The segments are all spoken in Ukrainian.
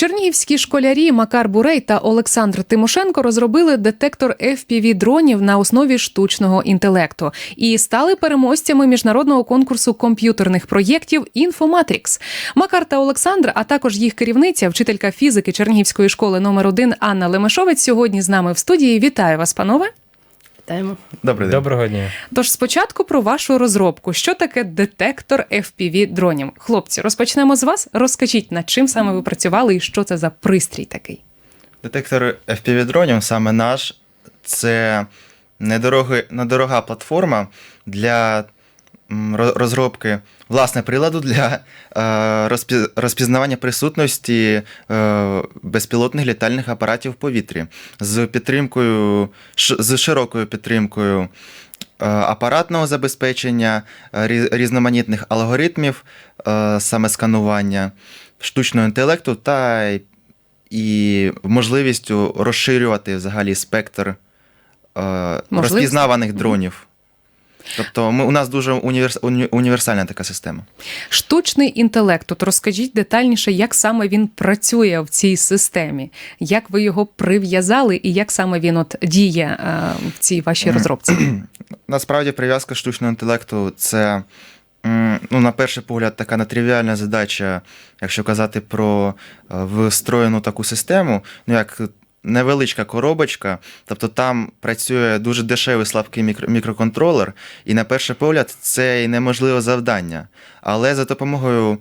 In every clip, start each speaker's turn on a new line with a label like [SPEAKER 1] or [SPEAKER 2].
[SPEAKER 1] Чернігівські школярі Макар Бурей та Олександр Тимошенко розробили детектор fpv дронів на основі штучного інтелекту і стали переможцями міжнародного конкурсу комп'ютерних проєктів Інфоматрікс. Макар та Олександр, а також їх керівниця, вчителька фізики Чернігівської школи номер 1 Анна Лемешовець, сьогодні з нами в студії. Вітаю вас, панове.
[SPEAKER 2] Вітаємо.
[SPEAKER 3] Добрий день.
[SPEAKER 4] Доброго дня.
[SPEAKER 1] Тож спочатку про вашу розробку. Що таке детектор fpv дронів? Хлопці, розпочнемо з вас. Розкажіть, над чим саме ви працювали і що це за пристрій такий?
[SPEAKER 3] Детектор FPV-дронів, саме наш, це недорога, недорога платформа для розробки власне приладу для е, розпізнавання присутності е, безпілотних літальних апаратів в повітрі з підтримкою, ш- з широкою підтримкою. е, Апаратного забезпечення, різноманітних алгоритмів, саме сканування, штучного інтелекту та і можливістю розширювати взагалі спектр е, розпізнаваних дронів. Тобто ми, у нас дуже універс, уні- універсальна така система.
[SPEAKER 1] Штучний інтелект. От розкажіть детальніше, як саме він працює в цій системі, як ви його прив'язали і як саме він от діє е, в цій вашій розробці.
[SPEAKER 3] Насправді, прив'язка штучного інтелекту це, ну, на перший погляд, така нетривіальна задача, якщо казати про е, встроєну таку систему, ну як невеличка коробочка, тобто там працює дуже дешевий слабкий мікро- мікроконтролер, і на перший погляд це і неможливе завдання. Але за допомогою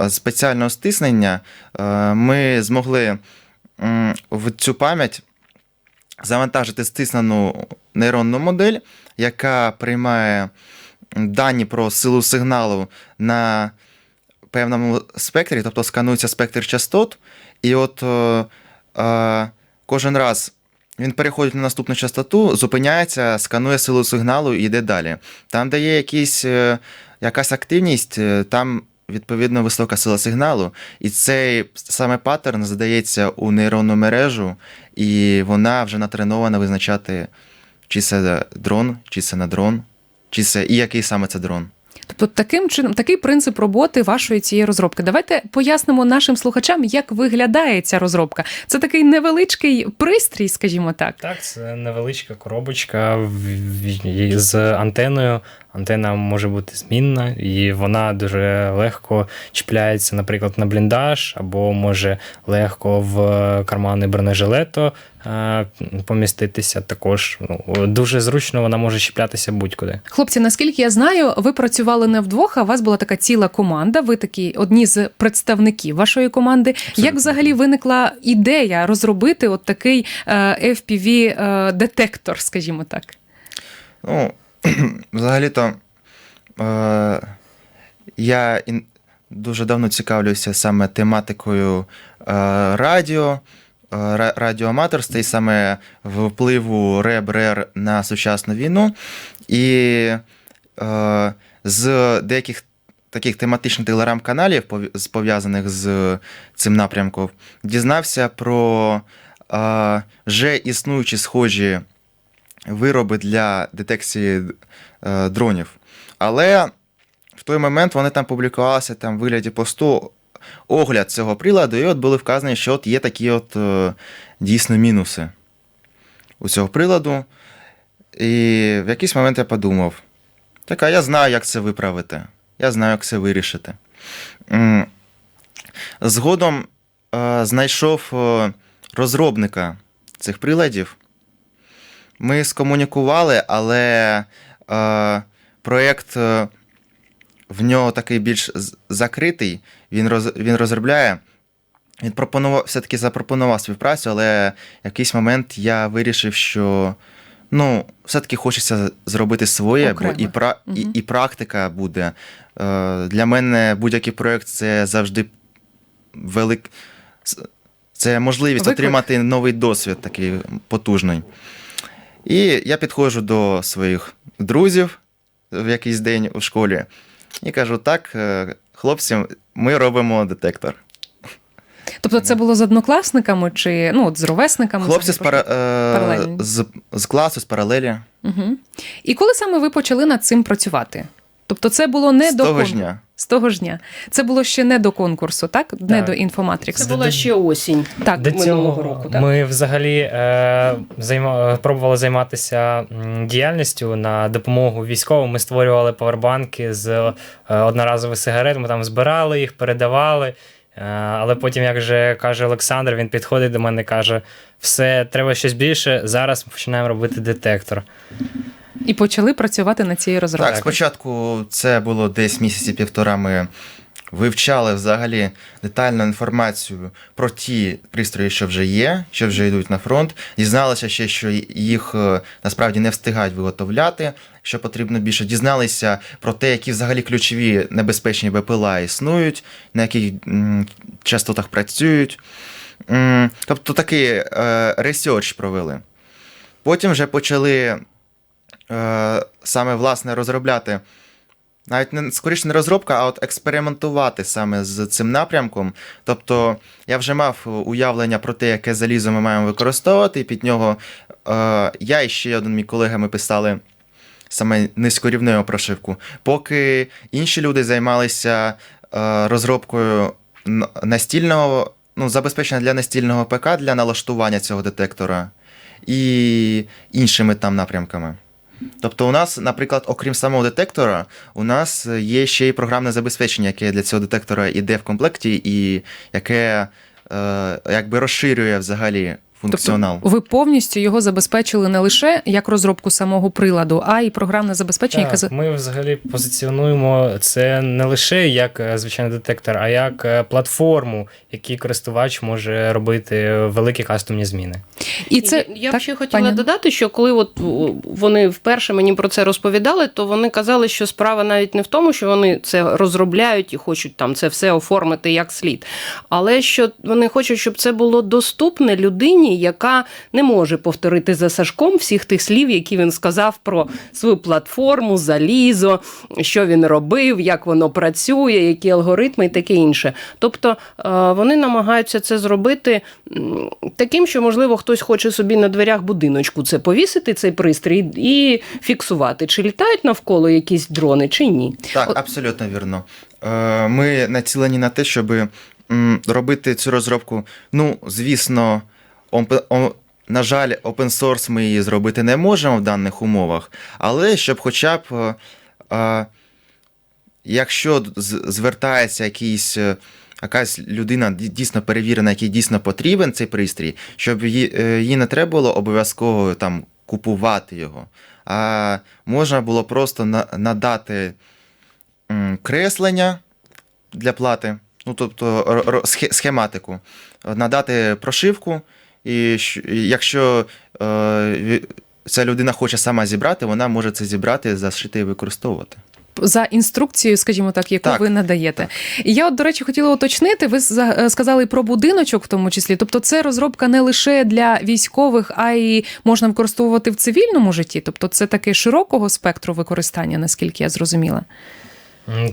[SPEAKER 3] е, спеціального стиснення е, ми змогли в цю пам'ять завантажити стиснену нейронну модель, яка приймає дані про силу сигналу на певному спектрі, тобто сканується спектр частот, і от е, кожен раз він переходить на наступну частоту, зупиняється, сканує силу сигналу і йде далі. Там, де є якісь, е, якась активність, е, там відповідно висока сила сигналу, і цей саме паттерн задається у нейронну мережу, і вона вже натренована визначати, чи це дрон, чи це не дрон, чи це і який саме це дрон.
[SPEAKER 1] Тобто, таким чином, такий принцип роботи вашої цієї розробки. Давайте пояснимо нашим слухачам, як виглядає ця розробка. Це такий невеличкий пристрій, скажімо так.
[SPEAKER 4] Так, це невеличка коробочка з антеною. Антена може бути змінна, і вона дуже легко чіпляється, наприклад, на бліндаж, або може легко в кармани бронежилету поміститися. Також ну, дуже зручно вона може чіплятися будь-куди.
[SPEAKER 1] Хлопці, наскільки я знаю, ви працювали не вдвох, а у вас була така ціла команда. Ви такі одні з представників вашої команди. Як взагалі виникла ідея розробити от такий е, fpv е, детектор, скажімо так?
[SPEAKER 3] Ну, взагалі-то е, я дуже давно цікавлюся саме тематикою е, радіо, е, ра- радіоаматорства і саме впливу РЕБ-РЕР на сучасну війну. І е, з деяких таких тематичних телеграм-каналів, пов'язаних з цим напрямком, дізнався про е, вже існуючі схожі вироби для детекції е, дронів. Але в той момент вони там публікувалися там в вигляді посту огляд цього приладу, і от були вказані, що от є такі от е, дійсно мінуси у цього приладу. І в якийсь момент я подумав: так, а я знаю, як це виправити. Я знаю, як це вирішити. Згодом е, знайшов е, розробника цих приладів. Ми скомунікували, але проєкт в нього такий більш закритий. Він, роз, він розробляє. Він пропонував, все-таки запропонував співпрацю, але в якийсь момент я вирішив, що ну, все-таки хочеться зробити своє, бо і, пра, і, і практика буде. Е, для мене будь-який проєкт це завжди велик. Це можливість
[SPEAKER 1] Виклик.
[SPEAKER 3] отримати новий досвід такий потужний. І я підходжу до своїх друзів в якийсь день у школі і кажу: так, е, хлопці, ми робимо детектор.
[SPEAKER 1] Тобто, це було з однокласниками чи ну от з ровесниками?
[SPEAKER 3] Хлопці з, пара, е, з, з класу, з паралелі.
[SPEAKER 1] Угу. І коли саме ви почали над цим працювати? Тобто, це було не
[SPEAKER 3] з
[SPEAKER 1] до
[SPEAKER 3] того ж дня.
[SPEAKER 1] З того ж дня. Це було ще не до конкурсу, так? Не
[SPEAKER 4] Так.
[SPEAKER 1] до Інфоматрікс.
[SPEAKER 2] Це була ще осінь.
[SPEAKER 1] Так,
[SPEAKER 4] До
[SPEAKER 2] минулого
[SPEAKER 4] цього
[SPEAKER 2] року, так?
[SPEAKER 4] ми взагалі е, займа, пробували займатися м, діяльністю на допомогу військовим. Ми створювали павербанки з е, одноразових сигарет. Ми там збирали їх, передавали. Е, але потім, як же каже Олександр, він підходить до мене і каже: все, треба щось більше. Зараз ми починаємо робити детектор.
[SPEAKER 1] І почали працювати над цією
[SPEAKER 3] Так, спочатку це було десь місяці півтора. Ми вивчали взагалі детальну інформацію про ті пристрої, що вже є, що вже йдуть на фронт. Дізналися ще, що їх е, насправді не встигають виготовляти, що потрібно більше. Дізналися про те, які взагалі ключові небезпечні БПЛА існують, на яких частотах працюють. Тобто такий е, ресерч провели. Потім вже почали е, саме власне розробляти. Навіть не скоріше не розробка, а от експериментувати саме з цим напрямком. Тобто я вже мав уявлення про те, яке залізо ми маємо використовувати, і під нього е, я і ще один мій колега ми писали саме низькорівневу прошивку. Поки інші люди займалися е, розробкою настільного, ну, забезпечення для настільного ПК для налаштування цього детектора і іншими там напрямками. Тобто, у нас, наприклад, окрім самого детектора, у нас є ще й програмне забезпечення, яке для цього детектора йде в комплекті, і яке е, якби розширює взагалі функціонал.
[SPEAKER 1] Тобто ви повністю його забезпечили не лише як розробку самого приладу, а й програмне забезпечення, яке
[SPEAKER 4] ми взагалі позиціонуємо це не лише як е, звичайний детектор, а як е, платформу, який користувач може робити великі кастомні зміни.
[SPEAKER 1] і це
[SPEAKER 2] я, б
[SPEAKER 1] так,
[SPEAKER 2] ще хотіла
[SPEAKER 1] пані?
[SPEAKER 2] додати, що коли от вони вперше мені про це розповідали, то вони казали, що справа навіть не в тому, що вони це розробляють і хочуть там це все оформити як слід, але що вони хочуть, щоб це було доступне людині, яка не може повторити за Сашком всіх тих слів, які він сказав про свою платформу, залізо, що він робив, як воно працює, які алгоритми і таке інше. Тобто е, вони намагаються це зробити таким, що можливо хтось хоче собі на дверях будиночку це повісити, цей пристрій, і фіксувати, чи літають навколо якісь дрони, чи ні.
[SPEAKER 3] Так, абсолютно вірно. Е, Ми націлені на те, щоб робити цю розробку. Ну, звісно, на жаль, open source ми її зробити не можемо в даних умовах, але щоб хоча б. е, е, Якщо звертається якийсь, е, якась людина дійсно перевірена, якій дійсно потрібен цей пристрій, щоб їй не треба було обов'язково там купувати його, а можна було просто на- надати креслення для плати, ну тобто схематику, надати прошивку, і якщо е, ця людина хоче сама зібрати, вона може це зібрати, зашити і використовувати.
[SPEAKER 1] за інструкцією, скажімо так, яку
[SPEAKER 3] Так.
[SPEAKER 1] ви надаєте. І я, от, до речі, хотіла уточнити. Ви е, сказали про будиночок, в тому числі. Тобто, це розробка не лише для військових, а й можна використовувати в цивільному житті. Тобто, це таке широкого спектру використання, наскільки я зрозуміла.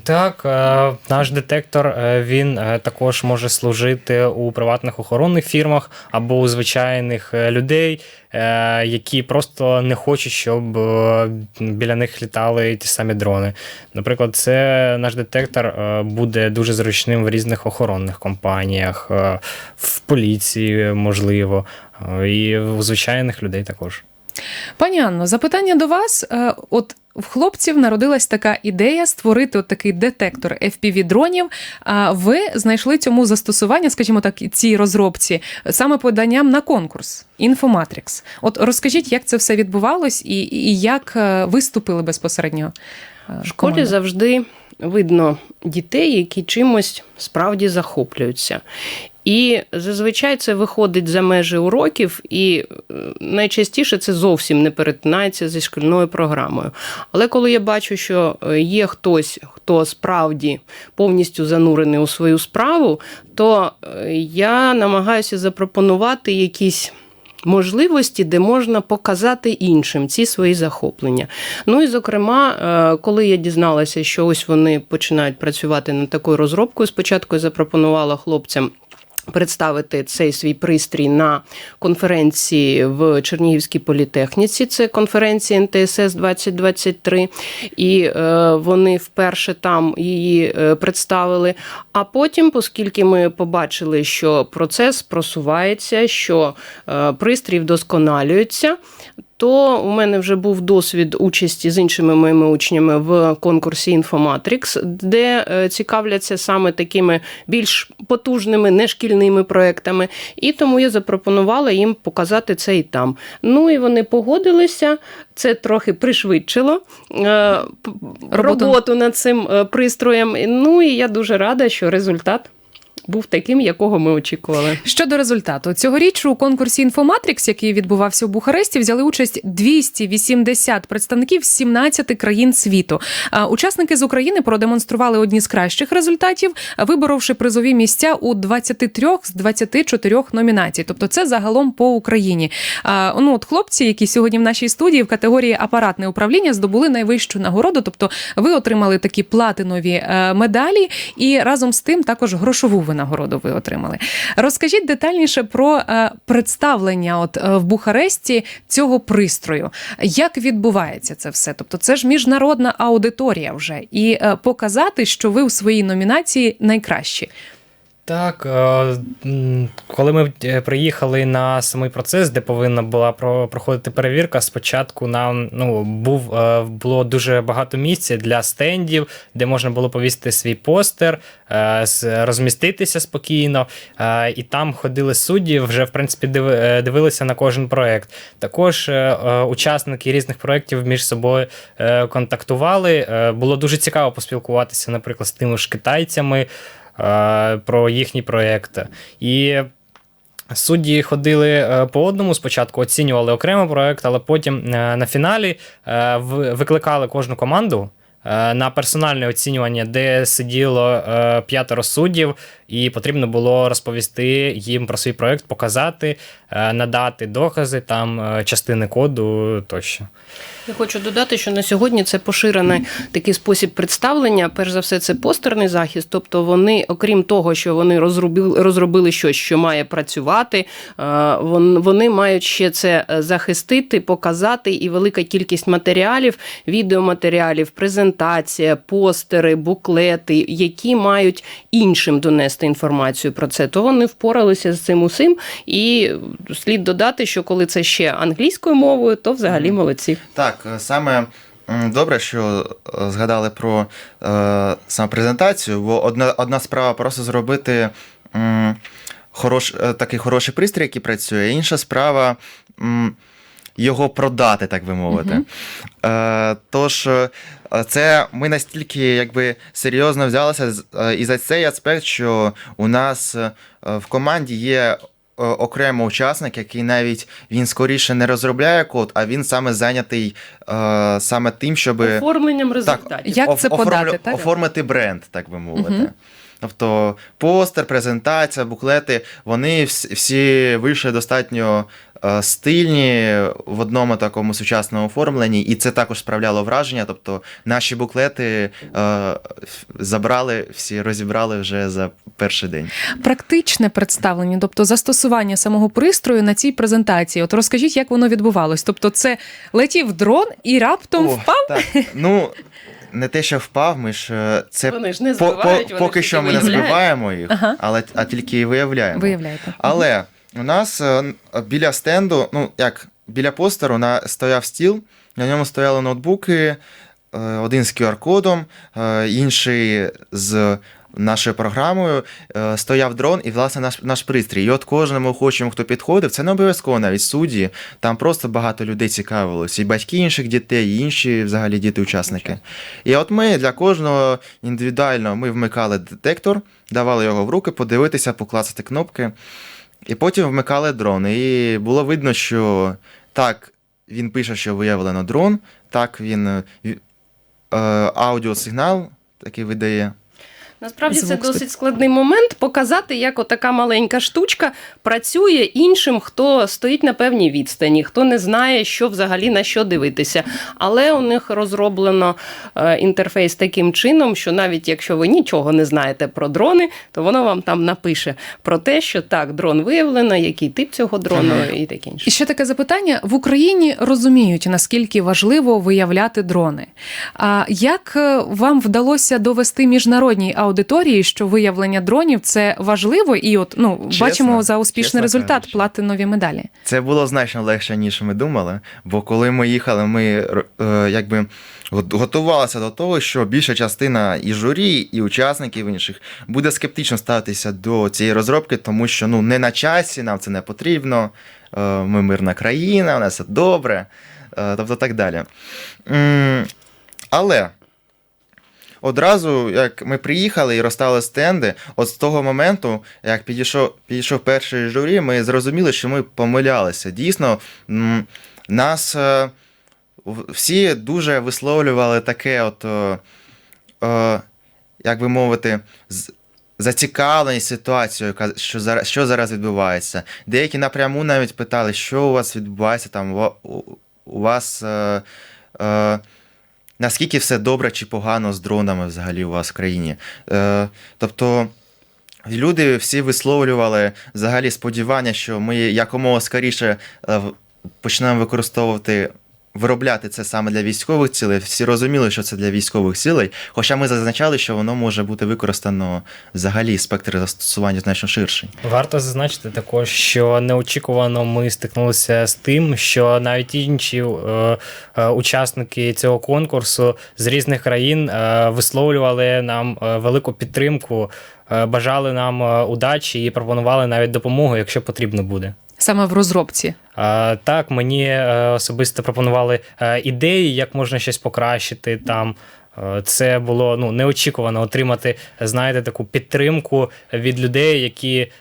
[SPEAKER 4] Так, е, наш детектор е, він е, також може служити у приватних охоронних фірмах або у звичайних людей, які просто не хочуть, щоб біля них літали ті самі дрони. Наприклад, це наш детектор буде дуже зручним в різних охоронних компаніях, в поліції, можливо, і у звичайних людей також.
[SPEAKER 1] Пані Анно, запитання до вас. Е, От в хлопців народилась така ідея створити от такий детектор fpv дронів. А ви знайшли цьому застосування, скажімо так, цій розробці саме поданням на конкурс Інфоматрікс. От розкажіть, як це все відбувалось і, і як е, виступили безпосередньо. е,
[SPEAKER 2] В школі
[SPEAKER 1] команда?
[SPEAKER 2] завжди видно дітей, які чимось справді захоплюються. І зазвичай це виходить за межі уроків, і е, найчастіше це зовсім не перетинається зі шкільною програмою. Але коли я бачу, що е, є хтось, хто справді повністю занурений у свою справу, то е, я намагаюся запропонувати якісь можливості, де можна показати іншим ці свої захоплення. Ну і зокрема, коли я дізналася, що ось вони починають працювати над такою розробкою, спочатку я запропонувала хлопцям. Представити цей свій пристрій на конференції в Чернігівській політехніці. Це конференція НТСС 2023. І е, вони вперше там її е, представили. А потім, оскільки ми побачили, що процес просувається, що е, пристрій вдосконалюється, то у мене вже був досвід участі з іншими моїми учнями в конкурсі Infomatrix, де е, цікавляться саме такими більш потужними нешкільними проектами. І тому я запропонувала їм показати це і там. Ну і вони погодилися. Це трохи пришвидшило е,
[SPEAKER 1] Роботу.
[SPEAKER 2] роботу над цим е, пристроєм. Ну і я дуже рада, що результат був таким, якого ми очікували.
[SPEAKER 1] Щодо результату, цьогоріч у конкурсі Інфоматрікс, який відбувався у Бухаресті, взяли участь 280 представників з 17 країн світу. Учасники з України продемонстрували одні з кращих результатів, виборовши призові місця у 23 з 24 номінацій. Тобто, це загалом по Україні. Ну от хлопці, які сьогодні в нашій студії в категорії апаратне управління здобули найвищу нагороду. Тобто, ви отримали такі платинові е, медалі, і разом з тим також грошову винагороду ви отримали. Розкажіть детальніше про е, представлення от е, в Бухаресті цього пристрою. Як відбувається це все? Тобто, це ж міжнародна аудиторія вже, і е, показати, що ви у своїй номінації найкращі.
[SPEAKER 4] Так, е, коли ми е, приїхали на самий процес, де повинна була про- проходити перевірка, спочатку нам ну, був, е, було дуже багато місця для стендів, де можна було повісити свій постер, розміститися спокійно. І там ходили судді, вже в принципі диви- дивилися на кожен проект. Також учасники різних проєктів між собою контактували. Було дуже цікаво поспілкуватися, наприклад, з тими ж китайцями про їхні проекти. І судді ходили е, по одному, спочатку оцінювали окремо проект, але потім е, на фіналі е, викликали кожну команду. е, На персональне оцінювання, де сиділо е, п'ятеро суддів, і потрібно було розповісти їм про свій проект, показати, е, надати докази, там е, частини коду тощо.
[SPEAKER 2] Я хочу додати, що на сьогодні це поширений такий спосіб представлення. Перш за все, це постерний захист. Тобто, вони, окрім того, що вони розробили, розробили щось, що має працювати, е, вони мають ще це захистити, показати, і велика кількість матеріалів, відеоматеріалів, презентація, постери, буклети, які мають іншим донести інформацію про це. То вони впоралися з цим усім. І слід додати, що коли це ще англійською мовою, то взагалі молодці.
[SPEAKER 3] Так, е, саме добре, що е, згадали про е, саме презентацію, бо одна, одна справа просто зробити м, хорош, е, такий хороший пристрій, який працює, інша справа. м, Його продати, так би мовити.
[SPEAKER 1] Мгм.
[SPEAKER 3] Е, тож, е, це ми настільки якби серйозно взялися е, і за цей аспект, що у нас е, в команді є окремо учасник, який навіть він скоріше не розробляє код, а він саме зайнятий е, саме тим, щоб
[SPEAKER 2] Оформленням результатів.
[SPEAKER 1] Як це подати, так?
[SPEAKER 3] оформити бренд, так би мовити.
[SPEAKER 1] Мгм.
[SPEAKER 3] Тобто постер, презентація, буклети, вони всі, вийшли достатньо стильні в одному такому сучасному оформленні, і це також справляло враження. Тобто наші буклети е, забрали, всі розібрали вже за перший день.
[SPEAKER 1] Практичне представлення, тобто застосування самого пристрою на цій презентації. От розкажіть, як воно відбувалось. Тобто, це летів дрон і раптом
[SPEAKER 3] О,
[SPEAKER 1] впав.
[SPEAKER 3] Так, ну. Не те, що впав, ми ж е, це
[SPEAKER 2] Вони ж не
[SPEAKER 3] по- по-
[SPEAKER 2] вони
[SPEAKER 3] поки що ми не збиваємо їх,
[SPEAKER 1] Ага.
[SPEAKER 3] але а тільки виявляємо.
[SPEAKER 1] Виявляєте.
[SPEAKER 3] Але у нас е, біля стенду, ну як біля постеру, на стояв стіл, на ньому стояли ноутбуки, е, один з QR-кодом, е, інший з нашою програмою, е, стояв дрон і, власне, наш, наш пристрій. І от кожному охочому, хто підходив, це не обов'язково навіть судді, там просто багато людей цікавилось, і батьки інших дітей, і інші взагалі діти-учасники. І от ми для кожного індивідуально ми вмикали детектор, давали його в руки, подивитися, поклацати кнопки. І потім вмикали дрон. І було видно, що так, він пише, що виявлено дрон, так він е, аудіосигнал такий видає.
[SPEAKER 2] Насправді це
[SPEAKER 1] Звук стоїть.
[SPEAKER 2] досить складний момент показати, як отака маленька штучка працює іншим, хто стоїть на певній відстані, хто не знає, що взагалі на що дивитися. Але у них розроблено е, інтерфейс таким чином, що навіть якщо ви нічого не знаєте про дрони, то воно вам там напише про те, що так, дрон виявлено, який тип цього дрону і таке інше.
[SPEAKER 1] І ще таке запитання: в Україні розуміють, наскільки важливо виявляти дрони. А як е, вам вдалося довести міжнародній аудиторії, що виявлення дронів це важливо, і от ну
[SPEAKER 3] Чесно,
[SPEAKER 1] бачимо за успішний
[SPEAKER 3] чесно
[SPEAKER 1] результат платинові медалі.
[SPEAKER 3] Це було значно легше, ніж ми думали. Бо коли ми їхали, ми е, якби готувалися до того, що більша частина і журі, і учасників інших буде скептично ставитися до цієї розробки, тому що ну не на часі, нам це не потрібно. е, Ми мирна країна, у нас все добре, е, тобто так далі. М, Але одразу, як ми приїхали і розставили стенди, от з того моменту, як підійшов, підійшов перший журі, ми зрозуміли, що ми помилялися. Дійсно, нас е, всі дуже висловлювали таке, от, е, е, як би мовити, з- зацікавленість ситуацією, що зараз, що зараз відбувається. Деякі напряму навіть питали, що у вас відбувається там, у вас. Е, е, наскільки все добре чи погано з дронами взагалі у вас в країні. Е, тобто люди всі висловлювали взагалі сподівання, що ми якомога скоріше е, почнемо використовувати. Виробляти це саме для військових цілей, всі розуміли, що це для військових цілей. Хоча ми зазначали, що воно може бути використано взагалі спектр застосування значно ширший.
[SPEAKER 4] Варто зазначити також, що неочікувано ми стикнулися з тим, що навіть інші е, е, учасники цього конкурсу з різних країн е, висловлювали нам е, велику підтримку, е, бажали нам е, удачі і пропонували навіть допомогу, якщо потрібно буде.
[SPEAKER 1] Саме в розробці.
[SPEAKER 4] Так, мені е, особисто пропонували е, ідеї, як можна щось покращити там. Е, Це було ну неочікувано отримати, знаєте, таку підтримку від людей, які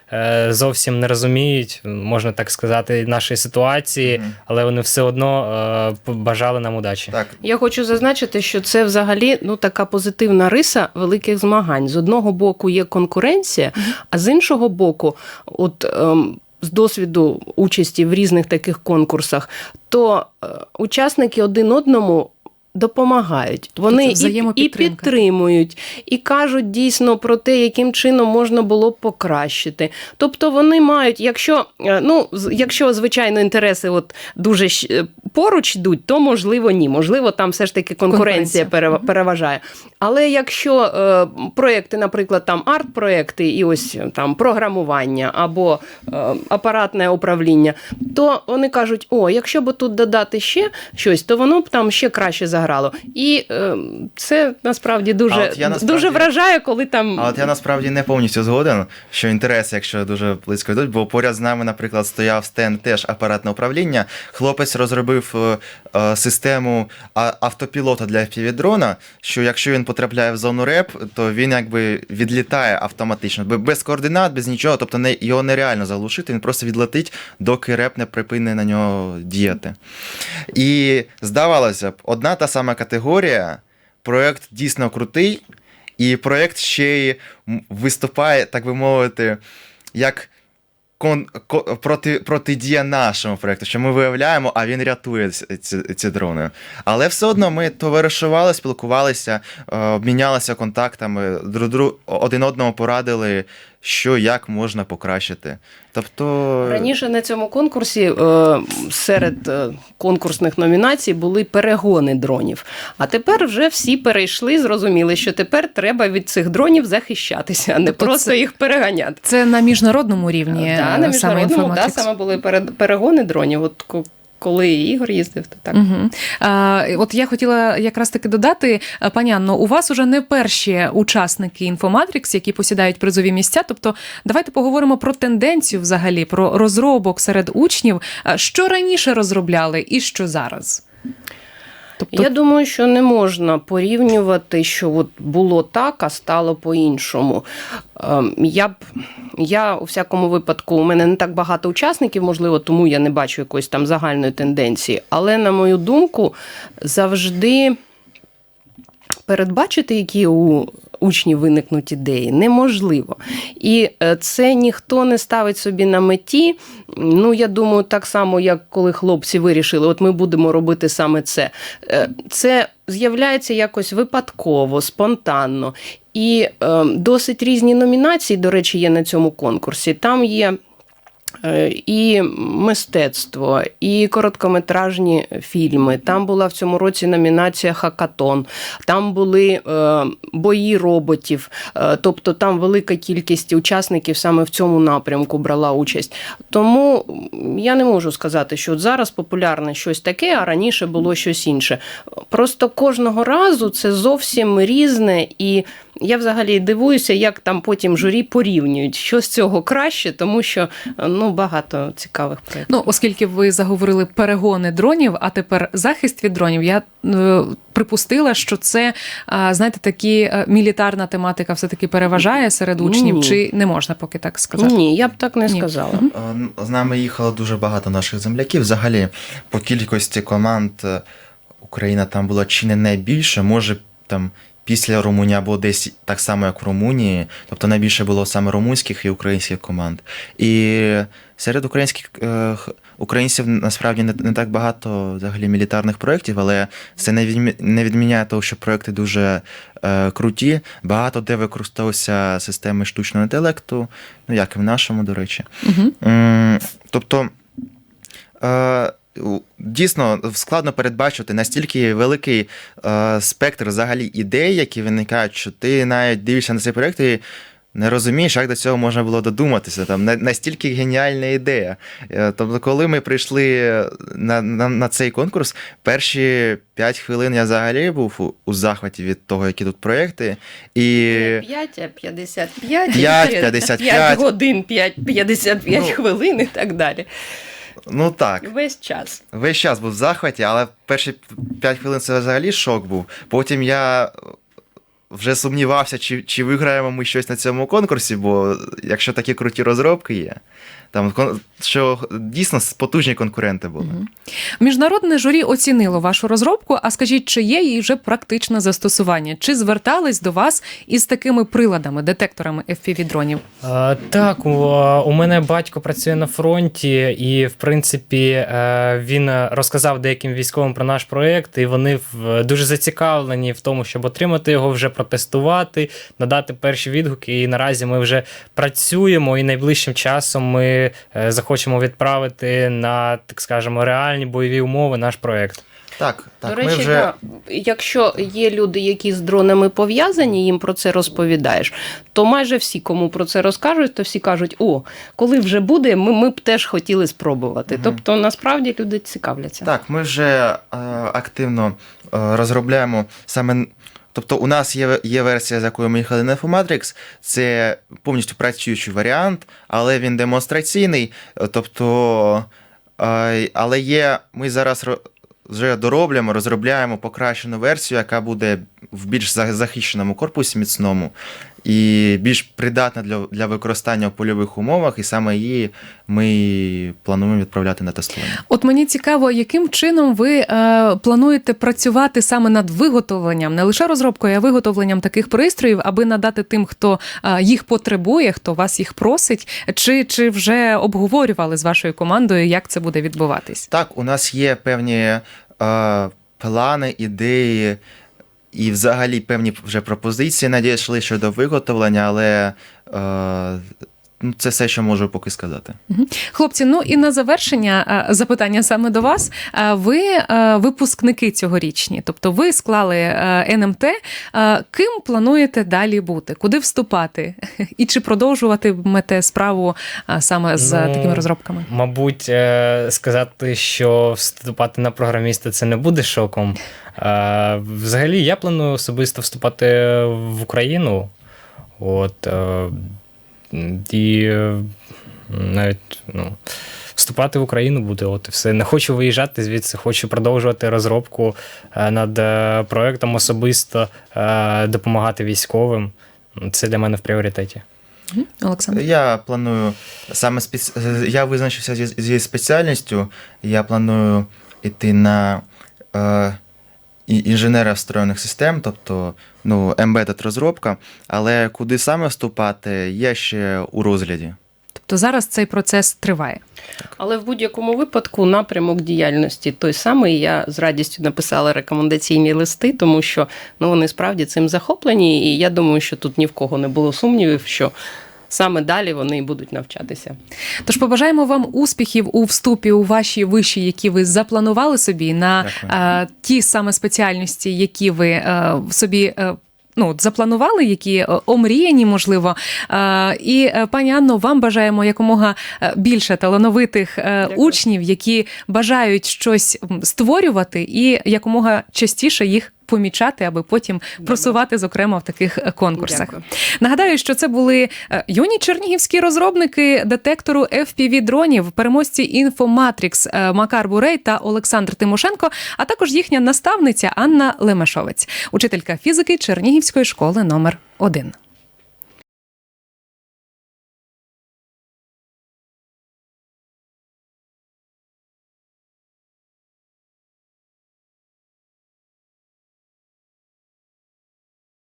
[SPEAKER 4] зовсім не розуміють, можна так сказати, нашої ситуації, але вони все одно бажали нам удачі.
[SPEAKER 3] Так,
[SPEAKER 2] Я хочу зазначити, що це взагалі ну така позитивна риса великих змагань. З одного боку є конкуренція, а з іншого боку, от ем, з досвіду участі в різних таких конкурсах, то е, учасники один одному. Допомагають, вони і, і підтримують, і кажуть дійсно про те, яким чином можна було б покращити. Тобто вони мають, якщо е, ну якщо звичайно інтереси от дуже е, поруч йдуть, то можливо ні. Можливо, там все ж таки конкуренція
[SPEAKER 1] Конкуренція.
[SPEAKER 2] переважає. Але якщо е, проекти, наприклад, там арт-проекти і ось е, там програмування або е, апаратне управління, то вони кажуть: о, якщо б тут додати ще щось, то воно б там ще краще заграло. І е, це насправді дуже,
[SPEAKER 3] я насправді-
[SPEAKER 2] дуже вражає, коли там.
[SPEAKER 3] А от я насправді не повністю згоден, що інтерес, якщо дуже близько йдуть, бо поряд з нами, наприклад, стояв стенд теж апаратне управління. Хлопець розробив е, е, систему а- автопілота для FPV-дрона, що якщо він потрапляє в зону реп, то він якби відлітає автоматично, Бе- без координат, без нічого, тобто не, його нереально заглушити, він просто відлетить, доки реп не припине на нього діяти. І здавалося б, одна та сама категорія, проект дійсно крутий, і проєкт ще й виступає, так би мовити, як кон, ко- проти, протидія нашому проєкту, що ми виявляємо, а він рятує ці, ці, ці дрони. Але все одно ми товаришували, спілкувалися, е, обмінялися контактами, друг, друг, один одному порадили, що як можна покращити. Тобто.
[SPEAKER 2] Раніше на цьому конкурсі е, серед е, конкурсних номінацій були перегони дронів. А тепер вже всі перейшли, зрозуміли, що тепер треба від цих дронів захищатися, а не
[SPEAKER 1] Тобто
[SPEAKER 2] просто
[SPEAKER 1] це-
[SPEAKER 2] їх переганяти.
[SPEAKER 1] Це на міжнародному рівні
[SPEAKER 2] Да,
[SPEAKER 1] е,
[SPEAKER 2] на
[SPEAKER 1] саме
[SPEAKER 2] міжнародному да, саме були перегони дронів. От коли Ігор їздив, то так.
[SPEAKER 1] Угу. А, от я хотіла якраз таки додати, пані Анно, у вас уже не перші учасники Інфоматрікс, які посідають призові місця. Тобто, давайте поговоримо про тенденцію взагалі, про розробок серед учнів. Що раніше розробляли і що зараз? Тобто,
[SPEAKER 2] Я думаю, що не можна порівнювати, що от було так, а стало по-іншому. Ем, Я б я у всякому випадку, у мене не так багато учасників, можливо, тому я не бачу якоїсь там загальної тенденції. Але, на мою думку, завжди передбачити, які у учнів виникнуть ідеї. Неможливо. І е, це ніхто не ставить собі на меті. Ну, я думаю, так само, як коли хлопці вирішили, от ми будемо робити саме це. Е, Це з'являється якось випадково, спонтанно. І е, досить різні номінації, до речі, є на цьому конкурсі. Там є. Е, І мистецтво, і короткометражні фільми. Там була в цьому році номінація Хакатон, там були е, бої роботів, е, тобто там велика кількість учасників саме в цьому напрямку брала участь. Тому я не можу сказати, що от зараз популярне щось таке, а раніше було щось інше. Просто кожного разу це зовсім різне, і я взагалі дивуюся, як там потім журі порівнюють, що з цього краще, тому що ну багато цікавих проєктів.
[SPEAKER 1] Ну, оскільки ви заговорили перегони дронів, а тепер захист від дронів, я е, припустила, що це, а, знаєте, такі е, мілітарна тематика все-таки переважає серед учнів,
[SPEAKER 2] Ні.
[SPEAKER 1] чи не можна поки так сказати?
[SPEAKER 2] Ні, я б так не
[SPEAKER 1] Ні.
[SPEAKER 2] сказала.
[SPEAKER 3] Е, З нами їхало дуже багато наших земляків. Взагалі, по кількості команд е, Україна там була чи не найбільше, може там. Після Румунії або десь так само, як в Румунії, тобто найбільше було саме румунських і українських команд. І серед українських е, українців насправді не, не так багато взагалі мілітарних проєктів, але це не, відмі- не відміняє того, що проєкти дуже е, круті. Багато де використовуються системи штучного інтелекту, ну як і в нашому, до речі.
[SPEAKER 1] Угу.
[SPEAKER 3] Тобто, е, дійсно складно передбачити настільки великий е, спектр взагалі ідей, які виникають, що ти навіть дивишся на цей проєкт і не розумієш, як до цього можна було додуматися. Там настільки геніальна ідея. Е, Тобто, коли ми прийшли на, на, на цей конкурс, перші 5 хвилин я взагалі був у, у захваті від того, які тут проєкти. І
[SPEAKER 2] 5, 55,
[SPEAKER 3] 5, 55.
[SPEAKER 2] 5 годин, 5, 55
[SPEAKER 3] Ну.
[SPEAKER 2] хвилин і так далі.
[SPEAKER 3] Ну так.
[SPEAKER 2] Весь час.
[SPEAKER 3] Весь час був в захваті, але перші 5 хвилин це взагалі шок був. Потім я вже сумнівався, чи, чи виграємо ми щось на цьому конкурсі, бо якщо такі круті розробки є, там що дійсно потужні конкуренти були.
[SPEAKER 1] Міжнародне журі оцінило вашу розробку. А скажіть, чи є їй вже практичне застосування? Чи звертались до вас із такими приладами, детекторами fpv дронів?
[SPEAKER 4] Так, у, у мене батько працює на фронті, і в принципі е, він розказав деяким військовим про наш проект, і вони в- дуже зацікавлені в тому, щоб отримати його, вже протестувати, надати перші відгуки. І наразі ми вже працюємо, і найближчим часом ми е, захочемо відправити на, так скажемо, реальні бойові умови наш проект.
[SPEAKER 3] Так, так,
[SPEAKER 2] До
[SPEAKER 3] ми
[SPEAKER 2] речі,
[SPEAKER 3] вже.
[SPEAKER 2] да, якщо є люди, які з дронами пов'язані, їм про це розповідаєш, то майже всі, кому про це розкажуть, то всі кажуть: о, коли вже буде, ми, ми б теж хотіли спробувати. Тобто, насправді люди цікавляться.
[SPEAKER 3] Так, ми вже е, активно е, розробляємо саме. Тобто, у нас є, є версія, з якою ми їхали на Infomatrix, це повністю працюючий варіант, але він демонстраційний. Тобто, але є, ми зараз вже дороблюємо, розробляємо покращену версію, яка буде в більш захищеному корпусі міцному і більш придатна для, для використання в польових умовах, і саме її ми плануємо відправляти на тестування.
[SPEAKER 1] От мені цікаво, яким чином ви е, плануєте працювати саме над виготовленням, не лише розробкою, а виготовленням таких пристроїв, аби надати тим, хто е, їх потребує, хто вас їх просить, чи, чи вже обговорювали з вашою командою, як це буде відбуватись?
[SPEAKER 3] Так, у нас є певні е, плани, ідеї і взагалі певні вже пропозиції надійшли щодо виготовлення, але е, це все, що можу поки сказати.
[SPEAKER 1] Хлопці, ну і на завершення запитання саме до вас. Ви випускники цьогорічні, тобто ви склали е, НМТ. Ким плануєте далі бути? Куди вступати? І чи продовжуватимете справу саме з
[SPEAKER 4] Ну,
[SPEAKER 1] такими розробками?
[SPEAKER 4] Мабуть, е, сказати, що вступати на програміста це не буде шоком. Взагалі, я планую особисто вступати в Україну. От, е, і е, навіть ну, вступати в Україну буде. От і все. Не хочу виїжджати звідси, хочу продовжувати розробку е, над е, проектом особисто, допомагати військовим. Це для мене в пріоритеті.
[SPEAKER 1] Олександр?
[SPEAKER 3] Я планую саме спец... я визначився зі, зі спеціальністю. Я планую йти на е, і- інженера встроєних систем, тобто ну, embedded розробка, але куди саме вступати, є ще у розгляді.
[SPEAKER 1] Тобто зараз цей процес триває.
[SPEAKER 2] Але в будь-якому випадку напрямок діяльності той самий. Я з радістю написала рекомендаційні листи, тому що ну, вони справді цим захоплені, і я думаю, що тут ні в кого не було сумнівів, що саме далі вони і будуть навчатися.
[SPEAKER 1] Тож побажаємо вам успіхів у вступі у ваші виші, які ви запланували собі на е, ті саме спеціальності, які ви е, собі. е, Ну, запланували, які е, омріяні, можливо. Е, І е, пані Анно, вам бажаємо якомога більше талановитих
[SPEAKER 2] Дякую.
[SPEAKER 1] учнів, які бажають щось створювати, і якомога частіше їх помічати, аби потім просувати, зокрема, в таких е, конкурсах.
[SPEAKER 2] Дякую.
[SPEAKER 1] Нагадаю, що це були е, юні чернігівські розробники детектору fpv дронів, переможці інфоматрікс е, Макар Бурей та Олександр Тимошенко, а також їхня наставниця Анна Лемешовець, учителька фізики Чернігівської школи номер 1